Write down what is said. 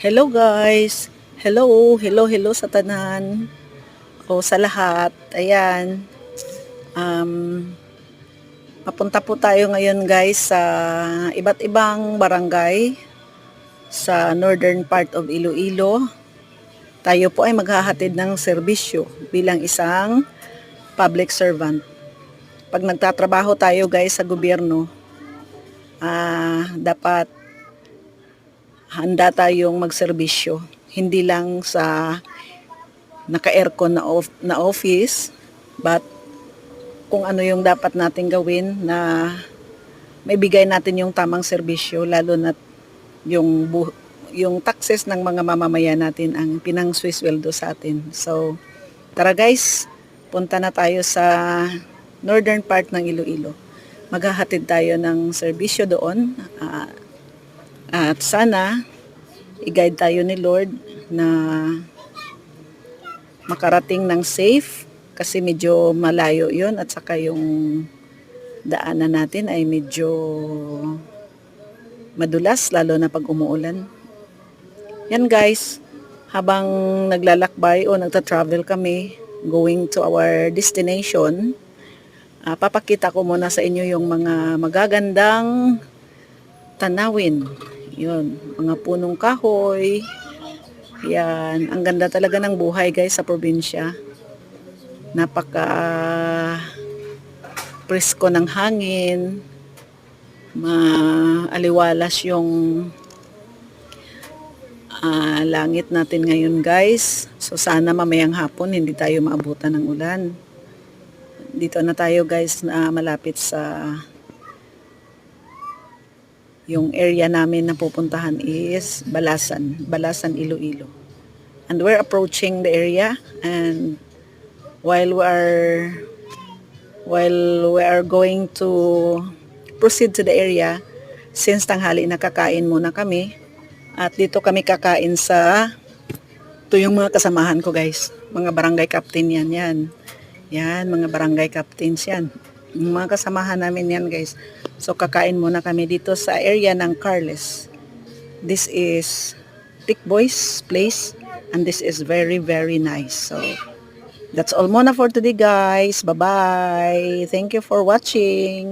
Hello guys! Hello, hello, hello sa tanan. O sa lahat. Ayan. Um, papunta po tayo ngayon guys sa iba't ibang barangay sa northern part of Iloilo. Tayo po ay maghahatid ng serbisyo bilang isang public servant. Pag nagtatrabaho tayo guys sa gobyerno, ah dapat handa tayong magserbisyo. Hindi lang sa naka-aircon na, off, na office, but kung ano yung dapat natin gawin na maibigay natin yung tamang serbisyo, lalo na yung, bu- yung taxes ng mga mamamayan natin ang pinang sweldo sa atin. So, tara guys, punta na tayo sa northern part ng Iloilo. Maghahatid tayo ng serbisyo doon. ah, at sana, i-guide tayo ni Lord na makarating ng safe kasi medyo malayo yon at saka yung daanan natin ay medyo madulas lalo na pag umuulan. Yan guys, habang naglalakbay o nagta-travel kami going to our destination, ah, papakita ko muna sa inyo yung mga magagandang tanawin. Yun, mga punong kahoy. Yan, ang ganda talaga ng buhay guys sa probinsya. Napaka presko ng hangin. Maaliwalas yung ah, langit natin ngayon guys. So sana mamayang hapon hindi tayo maabutan ng ulan. Dito na tayo guys na malapit sa yung area namin na pupuntahan is Balasan, Balasan Iloilo. And we're approaching the area and while we are while we are going to proceed to the area since tanghali nakakain muna kami at dito kami kakain sa ito yung mga kasamahan ko guys. Mga barangay captain yan yan. Yan mga barangay captains yan yung mga kasamahan namin yan guys. So kakain muna kami dito sa area ng Carles. This is Tick Boys place and this is very very nice. So that's all muna for today guys. Bye bye thank you for watching